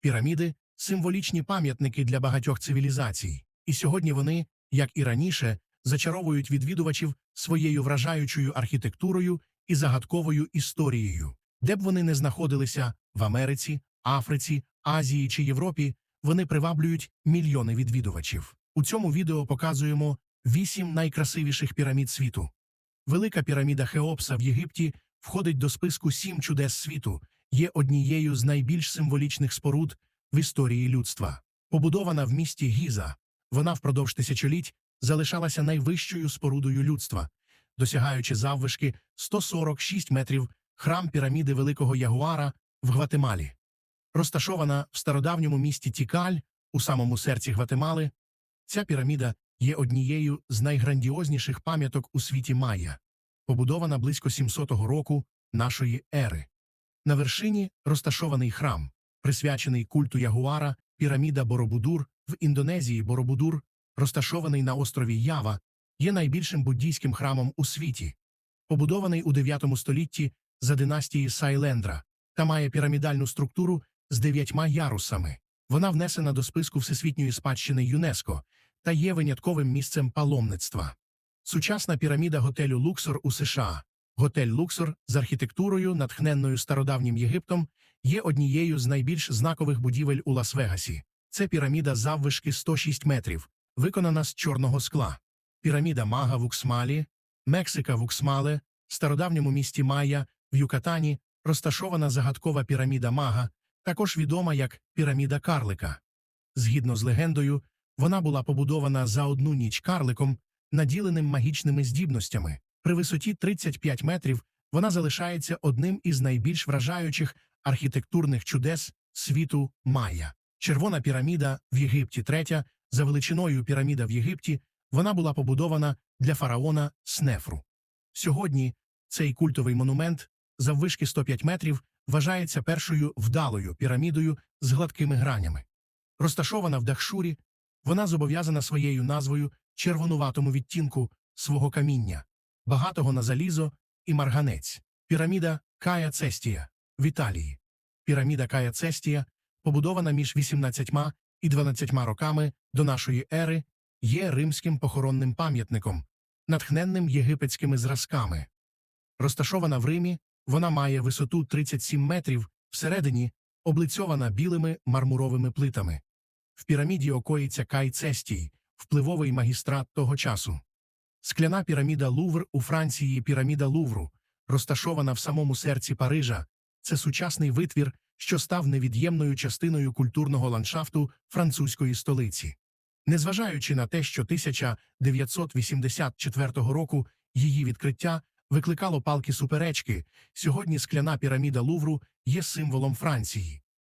Піраміди символічні пам'ятники для багатьох цивілізацій, і сьогодні вони, як і раніше, зачаровують відвідувачів своєю вражаючою архітектурою і загадковою історією. Де б вони не знаходилися в Америці, Африці, Азії чи Європі, вони приваблюють мільйони відвідувачів. У цьому відео показуємо вісім найкрасивіших пірамід світу. Велика піраміда Хеопса в Єгипті входить до списку сім чудес світу, є однією з найбільш символічних споруд в історії людства. Побудована в місті Гіза, вона впродовж тисячоліть залишалася найвищою спорудою людства, досягаючи заввишки 146 метрів храм піраміди Великого Ягуара в Гватемалі. Розташована в стародавньому місті Тікаль у самому серці Гватемали, ця піраміда є однією з найграндіозніших пам'яток у світі Майя, побудована близько 700 року нашої ери. На вершині розташований храм, присвячений культу Ягуара, піраміда Боробудур в Індонезії Боробудур, розташований на острові Ява, є найбільшим буддійським храмом у світі, побудований у 9 столітті за династії Сайлендра та має пірамідальну структуру з дев'ятьма ярусами. Вона внесена до списку Всесвітньої спадщини ЮНЕСКО та є винятковим місцем паломництва. Сучасна піраміда готелю Луксор у США. Готель Луксор з архітектурою, натхненною стародавнім Єгиптом, є однією з найбільш знакових будівель у Лас-Вегасі. Це піраміда заввишки 106 метрів, виконана з чорного скла. Піраміда Мага в Уксмалі, Мексика в Уксмале, стародавньому місті Майя в Юкатані розташована загадкова піраміда Мага, також відома як піраміда Карлика. Згідно з легендою, вона була побудована за одну ніч карликом, наділеним магічними здібностями. При висоті 35 метрів вона залишається одним із найбільш вражаючих архітектурних чудес світу Майя. Червона піраміда в Єгипті третя, за величиною піраміда в Єгипті, вона була побудована для фараона Снефру. Сьогодні цей культовий монумент заввишки 105 метрів вважається першою вдалою пірамідою з гладкими гранями. Розташована в Дахшурі, вона зобов'язана своєю назвою червонуватому відтінку свого каміння, багатого на залізо і марганець. Піраміда Кая Цестія в Італії. Піраміда Кая Цестія, побудована між 18 і 12 роками до нашої ери, є римським похоронним пам'ятником, натхненним єгипетськими зразками. Розташована в Римі, вона має висоту 37 метрів, всередині облицьована білими мармуровими плитами. В піраміді окоїться Кай Цестій, впливовий магістрат того часу. Скляна піраміда Лувр у Франції піраміда Лувру, розташована в самому серці Парижа, це сучасний витвір, що став невід'ємною частиною культурного ландшафту французької столиці. Незважаючи на те, що 1984 року її відкриття викликало палки суперечки, сьогодні скляна піраміда Лувру є символом Франції.